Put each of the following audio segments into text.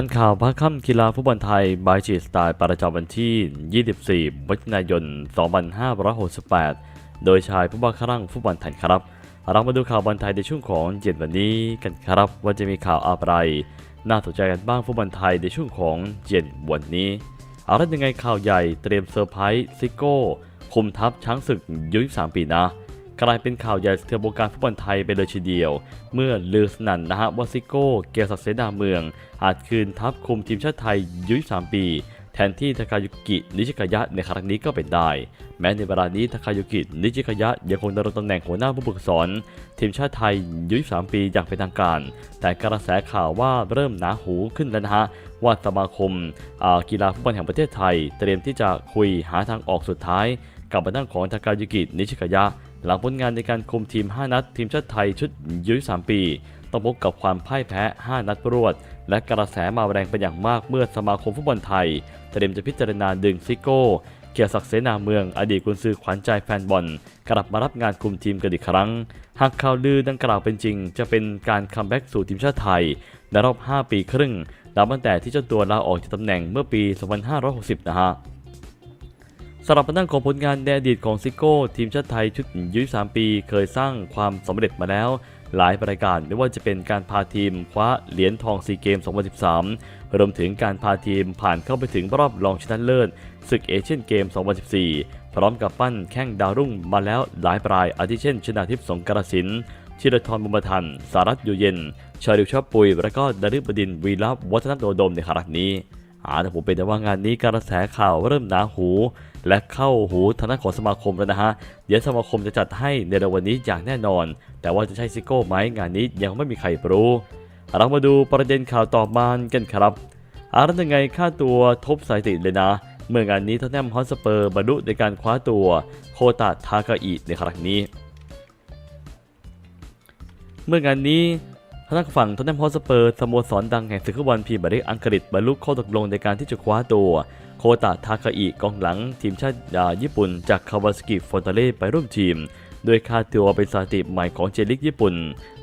ทันข่าวพักค่ำกีฬาฟุตบอลไทยบายจีสไตล์ประจำวันที่ 24มิถุนายน 2568 โดยชายผู้บังคับรังฟุตบอลไทยครับ เรามาดูข่าวบอลไทยในช่วงของเย็นวันนี้กันครับว่าจะมีข่าวอะไร น่าสนใจกันบ้างฟุตบอลไทยในช่วงของเย็นวันนี้เอาละยังไงข่าวใหญ่เตรียมเซอร์ไพรส์ซิโก้คุมทัพช้างศึกยุ23ปีนะ กลายเป็นข่าวใหญ่สะเทือนวงการฟุตบอลไทยไปเลยทีเดียว เมื่อลือสนั่นนะฮะว่าซิโก้เกียรติศักดิ์เสนาเมือง อาจคืนทัพคุมทีมชาติไทยยุ23 ปี แทนที่ทาคายุกิ นิชิกายะในครั้งนี้ก็เป็นได้ แม้ในเวลานี้ทาคายุกิ นิชิกายะยังคงดำรงตำแหน่งหัวหน้าผู้ฝึกสอนทีมชาติไทยยุ23 ปีอย่างเป็นทางการ แต่กระแสข่าวว่าเริ่มหนาหูขึ้นแล้วนะฮะว่าสมาคมอ่ากีฬาฟุตบอลแห่งประเทศไทย เตรียมที่จะคุยหาทางออกสุดท้าย กับทางด้าของทากายุกิ นิชิกายะ หลังผลงานในการคุมทีม 5 นัด ทีมชาติไทยชุดยุ23ปีต้องพบกับความพ่ายแพ้ 5 นัดรวด และกระแสมาแรงเป็นอย่างมากเมื่อสมาคมฟุตบอลไทย เตรียมจะพิจารณาดึงซิโก้ เกียรติศักดิ์เสนาเมือง อดีตกุนซือขวัญใจแฟนบอล กลับมารับงานคุมทีมกันอีกครั้ง หากข่าวลือดังกล่าวเป็นจริง จะเป็นการคัมแบ็กสู่ทีมชาติไทยในรอบ 5 ปีครึ่งนับตั้งแต่ที่เจ้าตัวลาออกจากตำแหน่งเมื่อปี 2560 นะฮะ สำหรับด้านของผลงานในอดีตของซิโก้ ทีมชาติไทยชุดยุ23ปี เคยสร้างความสำเร็จมาแล้ว หลายรายการไม่ว่าจะเป็นการพาทีมคว้าเหรียญทองซีเกม 2013 รวมถึงการพาทีมผ่านเข้าไปถึงรอบรองชนะเลิศศึกเอเชียนเกม 2014 พร้อมกับปั้นแข้งดาวรุ่งมาแล้วหลายรายอาทิเช่น ชนาทิพย์สงกรสินชิรทรบุญมาทันสารัตอยู่เย็น ชาดิวชอบปุย และก็ดาริบดินทร์วีรับวัฒนโดดมในครั้งนี้อาแต่ผมเป็นแต่ว่างานนี้กระแสข่าวเริ่มหนาหู และเข้าหูทางด้านของสมาคมแล้วนะฮะ เดี๋ยวสมาคมจะจัดให้ในเร็ววันนี้อย่างแน่นอน แต่ว่าจะใช่ซิโก้ไหมงานนี้ยังไม่มีใครรู้ เรามาดูประเด็นข่าวต่อมากันครับอารันยังไงค่าตัวทบสถิติเลยนะ เมื่องานนี้ทอตแนมฮอตสเปอร์บรรลุในการคว้าตัวโคตาทากาอิในครั้งนี้ เมื่องานนี้ ทางด้านฝั่งทอตแนมฮอสเปอร์สโมสรดังแห่งศึกฟุตบอลพรีเมียร์ลีกอังกฤษบรรลุข้อตกลงในการที่จะคว้าตัวโคตะทาคาอิกองหลังทีมชาติญี่ปุ่นจากคาวาสกิฟอนตาเล่ไปร่วมทีม โดยค่าตัวเป็นสถิติใหม่ของเจลิกญี่ปุ่น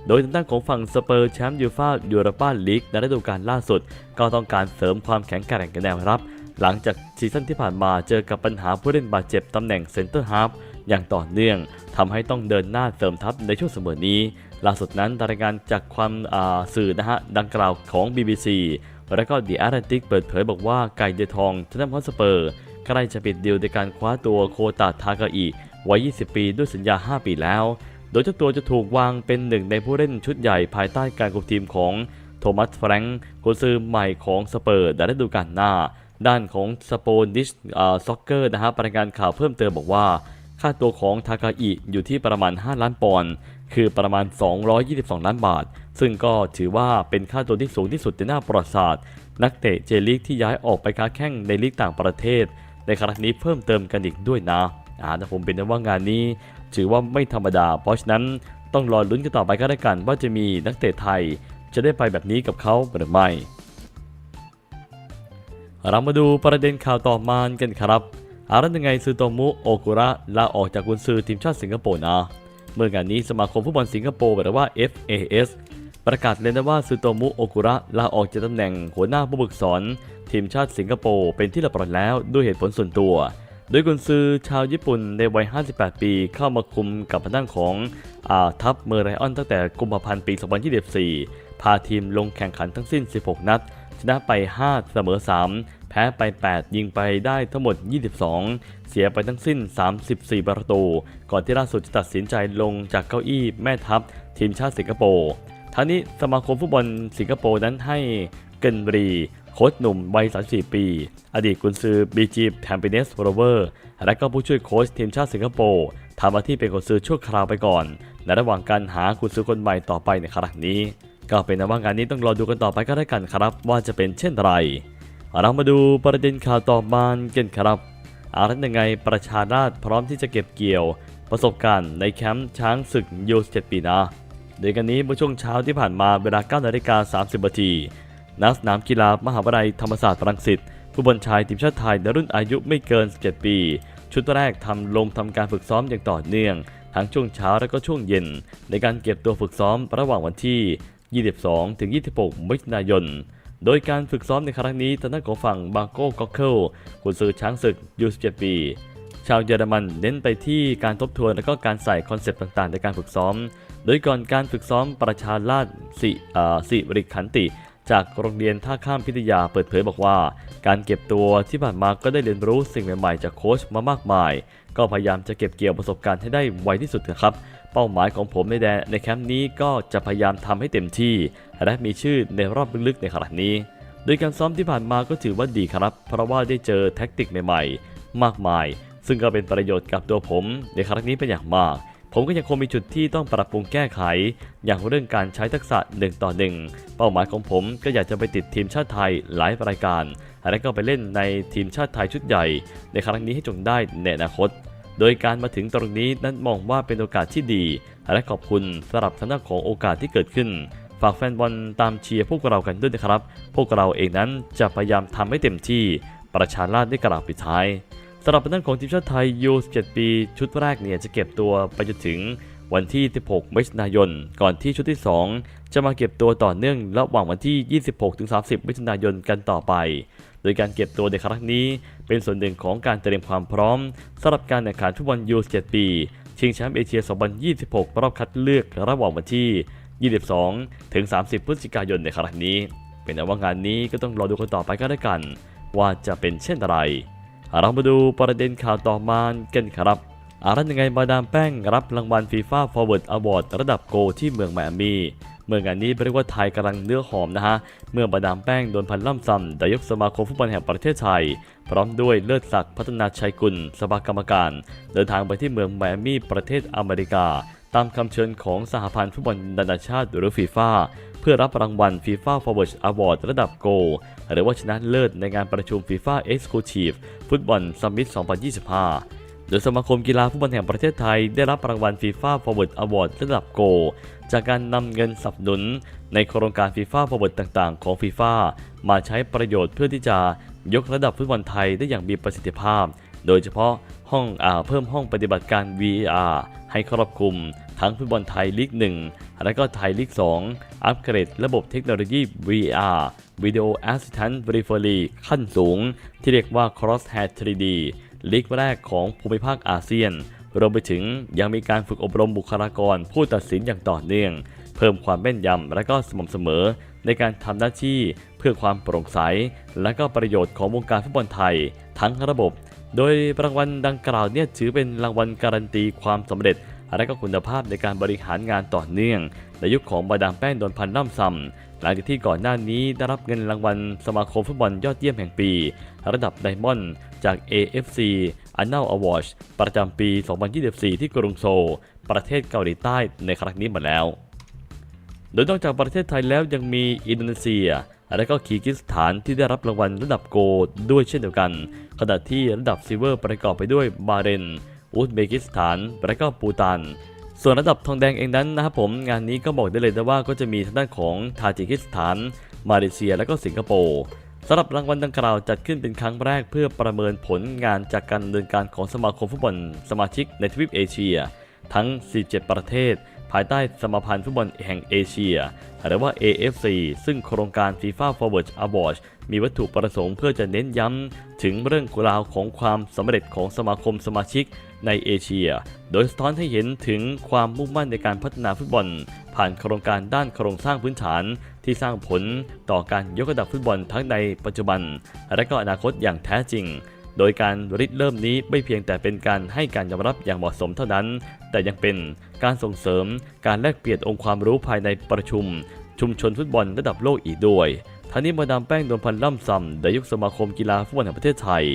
โดยทางด้านของฝั่งสเปอร์แชมป์ยูฟ่ายูโรปาลีกในฤดูกาลล่าสุด ก็ต้องการเสริมความแข็งแกร่งกันแนวรับ หลังจากซีซั่นที่ผ่านมาเจอกับปัญหาผู้เล่นบาดเจ็บตำแหน่งเซนเตอร์ฮาร์ฟอย่างต่อเนื่องทำให้ต้องเดินหน้าเสริมทัพในช่วงเสมอนี้ ล่าสุดนั้นรายงานจากความสื่อนะฮะดังกล่าวของ BBC และก็ The Atlantic เปิดเผยบอกว่าไก่เดทองทนมฮอสเปอร์ใกล้จะปิดดีลในการคว้าตัวโคตาทากาอิวัย 20 ปีด้วยสัญญา 5 ปีแล้ว โดยเจ้าตัวจะถูกวางเป็นหนึ่งในผู้เล่นชุดใหญ่ภายใต้การคุมทีมของโทมัสแฟรงก์กุนซือใหม่ของสเปอร์ในฤดูกาลหน้า ด้านของสโปนดิชซ็อกเกอร์นะฮะรายงานข่าวเพิ่มเติมบอกว่า ค่าตัวของทากาอิอยู่ที่ประมาณ 5 ล้านปอนด์ คือประมาณ 222 ล้านบาท ซึ่งก็ถือว่าเป็นค่าตัวที่สูงที่สุดในหน้าประวัติศาสตร์ นักเตะเจลีกที่ย้ายออกไปค้าแข่งในลีกต่างประเทศ ในครั้งนี้เพิ่มเติมกันอีกด้วยนะอ่าแต่ผมเป็นว่างานนี้ ถือว่าไม่ธรรมดา เพราะฉะนั้นต้องรอลุ้นกันต่อไปก็ได้กันว่าจะมีนักเตะไทย จะได้ไปแบบนี้กับเขาหรือไม่ เรามาดูประเด็นข่าวต่อมากันครับ อารันยังไงซูโตมุโอกุระลาออกจากกุนซือทีมชาติสิงคโปร์นะ เมื่องานนี้สมาคมฟุตบอลสิงคโปร์หรือว่า FAS ประกาศเลยนะว่าซูโตมุโอกุระลาออกจากตำแหน่งหัวหน้าผู้ฝึกสอนทีมชาติสิงคโปร์เป็นที่เรียบร้อยแล้วด้วยเหตุผลส่วนตัว โดยกุนซือชาวญี่ปุ่นในวัย 58 ปีเข้ามาคุมกับทางด้านของอาทัพเมอร์ไรออนตั้งแต่กุมภาพันธ์ปี 2024 พาทีมลงแข่งขันทั้งสิ้น 16 นัด ชนะไป 5 เสมอ 3 พ้ไป 8 ยิงไปได้ทั้งหมด 22 เสียไปทั้งสิ้น 34 ประตู ก่อนที่ล่าสุดจะตัดสินใจลงจากเก้าอี้แม่ทัพทีมชาติสิงคโปร์ทั้งนี้สมาคมฟุตบอลสิงคโปร์นั้นให้เกินบรีโค้ชหนุ่มวัย 34 ปี อดีตกุนซือบีจีแทมเปเนสโรเวอร์ และก็ผู้ช่วยโค้ชทีมชาติสิงคโปร์ทำหน้าที่เป็นกุนซือชั่วคราวไปก่อนในระหว่างการหากุนซือคนใหม่ต่อไปในครั้งนี้ ก็เป็นนว่างานนี้ต้องรอดูกันต่อไปก็ได้กันครับ ว่าจะเป็นเช่นไร เรามาดูประเด็นข่าวต่อมากันครับอารันยังไงประชาราชพร้อมที่จะเก็บเกี่ยว ประสบการณ์ในแคมป์ช้างศึกยู17ปีนะโดยกันนี้เมื่อช่วงเช้าที่ผ่านมาเวลา9นาฬิกา30นาทีณสนามกีฬามหาวิทยาลัยธรรมศาสตร์รังสิตผู้บอลชายทีมชาติไทยในรุ่นอายุไม่เกิน 17 ปี ชุดแรกทำลงทำการฝึกซ้อมอย่างต่อเนื่อง ทั้งช่วงเช้าและก็ช่วงเย็น ในการเก็บตัวฝึกซ้อมระหว่างวันที่ 22 ถึง 26 มิถุนายน โดยการฝึกซ้อมในครั้งนี้ทางด้านของฝั่งบาโก้ก็เคิลกุนซือช้างศึกยู17ปีชาวเยอรมันเน้นไปที่การทบทวนและก็การใส่คอนเซปต์ต่างๆ ในการฝึกซ้อม โดยก่อนการฝึกซ้อมประชาราชสิสิริขันติ จากโรงเรียนท่าข้ามพิทยาเปิดเผยบอกว่า การเก็บตัวที่ผ่านมาก็ได้เรียนรู้สิ่งใหม่ๆ จากโค้ชมามากมาย ก็พยายามจะเก็บเกี่ยวประสบการณ์ให้ได้ไวที่สุดนะครับ เป้าหมายของผมในแดนในแคมป์นี้ก็จะพยายามทำให้เต็มที่ และมีชื่อในรอบลึกๆในขณะนี้ โดยการซ้อมที่ผ่านมาก็ถือว่าดีครับ เพราะว่าได้เจอแท็กติกใหม่ๆ มากมาย ซึ่งก็เป็นประโยชน์กับตัวผมในครั้งนี้เป็นอย่างมาก ผมก็ยังคงมีจุดที่ต้องปรับปรุงแก้ไข อย่างเรื่องการใช้ทักษะหนึ่งต่อหนึ่งเป้าหมายของผมก็อยากจะไปติดทีมชาติไทยหลายรายการ และก็ไปเล่นในทีมชาติไทยชุดใหญ่ ในครั้งนี้ให้จงได้ในอนาคต โดยการมาถึงตรงนี้นั้นมองว่าเป็นโอกาสที่ดี และขอบคุณสำหรับทางด้านของโอกาสที่เกิดขึ้น ฝากแฟนบอลตามเชียร์พวกเรากันด้วยนะครับ พวกเราเองนั้นจะพยายามทำให้เต็มที่ ประชาราชได้กล่าวปิดท้ายสำหรับด้านของทีมชาติไทยยู17 ปี ชุดแรกเนี่ยจะเก็บตัวไปจนถึงวันที่ 16มิถุนายน ก่อนที่ชุดที่ 2 จะมาเก็บตัวต่อเนื่องระหว่างวันที่ 26-30 มิถุนายนกันต่อไป โดยการเก็บตัวในครั้งนี้ เป็นส่วนหนึ่งของการเตรียมความพร้อมสำหรับการแข่งขันฟุตบอลยู17 ปี ชิงแชมป์เอเชีย 2026 รอบคัดเลือกระหว่างวันที่ 22 ถึง 30 พฤศจิกายนในครั้งนี้ เป็นแต่ว่างานนี้ก็ต้องรอดูกันต่อไปก็แล้วกัน ว่าจะเป็นเช่นไรเรามาดูประเด็นข่าวต่อมากันครับอารันยังไงมาดามแป้งรับรางวัลฟีฟ่าฟอร์เวิร์ดอวอร์ดระดับโกที่เมืองไมอามี เมื่องานนี้เรียกว่าไทยกำลังเนื้อหอมนะฮะ เมื่อมาดามแป้งโดนพันล่ำซำนายกสมาคมฟุตบอลแห่งประเทศไทย พร้อมด้วยเลิศศักดิ์พัฒนาชัยกุล สภากรรมการ เดินทางไปที่เมืองไมอามีประเทศอเมริกา ตามคำเชิญของสหพันธ์ฟุตบอลนานาชาติหรือฟีฟ่าเพื่อรับรางวัลฟีฟ่าฟอร์เวิร์ดอวอร์ดระดับโกลหรือว่าชนะเลิศในงานประชุมฟีฟ่าเอ็กซ์คลูทีฟฟุตบอลซัมมิต 2025 โดยสมาคมกีฬาฟุตบอลแห่งประเทศไทยได้รับรางวัลฟีฟ่าฟอร์เวิร์ดอวอร์ดระดับโกลจากการนำเงินสนับสนุน ในโครงการฟีฟ่าฟอร์เวิร์ดต่างๆ ของฟีฟ่ามาใช้ประโยชน์เพื่อที่จะยกระดับฟุตบอลไทยได้อย่างมีประสิทธิภาพ โดยเฉพาะห้องอาเพิ่มห้องปฏิบัติการ VAR ให้ครอบคลุม ทั้งฟุตบอลไทยลีก 1 และก็ไทยลีก 2 อัปเกรดระบบเทคโนโลยี VR Video Assistant Referee ขั้นสูง ที่เรียกว่า Crosshair 3D ลีกแรกของภูมิภาคอาเซียน รวมไปถึงยังมีการฝึกอบรมบุคลากรผู้ตัดสินอย่างต่อเนื่อง เพิ่มความแม่นยำและก็สม่ำเสมอ ในการทำหน้าที่เพื่อความโปร่งใส และก็ประโยชน์ของวงการฟุตบอลไทย ทั้งระบบ โดยรางวัลดังกล่าวเนี่ยถือเป็นรางวัลการันตีความสำเร็จและก็คุณภาพในการบริหารงานต่อเนื่องในยุคของบาดามแป้งโดนพันล่ำซำ หลังจากที่ก่อนหน้านี้ได้รับเงินรางวัลสมาคมฟุตบอลยอดเยี่ยมแห่งปี ระดับไดมอนด์จาก AFC Annal Awards ประจำปี 2024 ที่กรุงโซลประเทศเกาหลีใต้ในครั้งนี้มาแล้ว โดยนอกจากประเทศไทยแล้วยังมีอินโดนีเซีย และก็คีร์กิสถานที่ได้รับรางวัลระดับโกลด์ด้วยเช่นเดียวกัน ขณะที่ระดับซิลเวอร์ประกอบไปด้วยบาเรนอุซเบกิสถาน และก็ปูตาน ส่วนระดับทองแดงเองนั้นนะครับผมงานนี้ก็บอกได้เลยนะว่าก็จะมีทางด้านของทาจิกิสถาน มาเลเซีย และก็สิงคโปร์สำหรับรางวัลดังกล่าวจัดขึ้นเป็นครั้งแรกเพื่อประเมินผลงานจากการดำเนินการของสมาคมฟุตบอลสมาชิกในทวีปเอเชีย ทั้ง 47 ประเทศ ภายใต้สมาพันธ์ฟุตบอลแห่งเอเชีย หรือว่า AFC ซึ่งโครงการ FIFA Forward Awards มีวัตถุประสงค์เพื่อจะเน้นย้ำถึงเรื่องราวของความสำเร็จของสมาคมสมาชิก ในเอเชีย โดยสะท้อนให้เห็นถึงความมุ่งมั่นในการพัฒนาฟุตบอล ผ่านโครงการด้านโครงสร้างพื้นฐานที่สร้างผลต่อการยกระดับฟุตบอลทั้งในปัจจุบัน และก็อนาคตอย่างแท้จริง โดยการริเริ่มนี้ไม่เพียงแต่เป็นการให้การยอมรับอย่างเหมาะสมเท่านั้น แต่ยังเป็นการส่งเสริมการแลกเปลี่ยนองค์ความรู้ภายในประชุม ชุมชนฟุตบอลระดับโลกอีกด้วยทั้งนี้มาดามแป้งดนพันล่ำซำนายกสมาคมกีฬาฟุตบอลแห่งประเทศไทย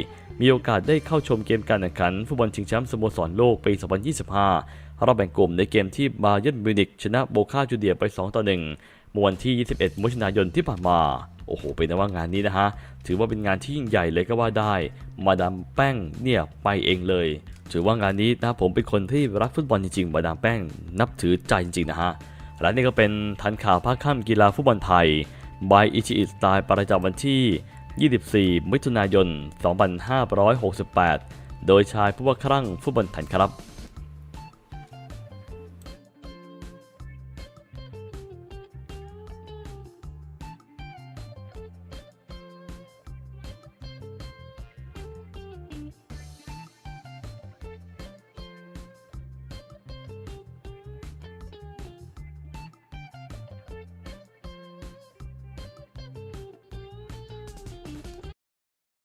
มีโอกาสได้เข้าชมเกมการแข่งขันฟุตบอลชิงแชมป์สโมสรโลกปี 2025 รอบแบ่งกลุ่มในเกมที่บาเยิร์นมิวนิกชนะโบคาจูเดียไป 2 ต่อ 1 เมื่อวันที่ 21มิถุนายนที่ผ่านมา โอ้โห เป็นนะว่างานนี้นะฮะ ถือว่าเป็นงานที่ยิ่งใหญ่เลยก็ว่าได้ มาดามแป้งเนี่ยไปเองเลย ถือว่างานนี้นะผมเป็นคนที่รักฟุตบอลจริงๆ มาดามแป้ง นับถือใจจริงๆนะฮะ และนี่ก็เป็นทันข่าวภาคค่ำกีฬาฟุตบอลไทยบายอิชิอิสไตล์ประจำวันที่ 24 มิถุนายน 2568 โดยชายผู้ว่าครั่งฟุตบอลไทยครับ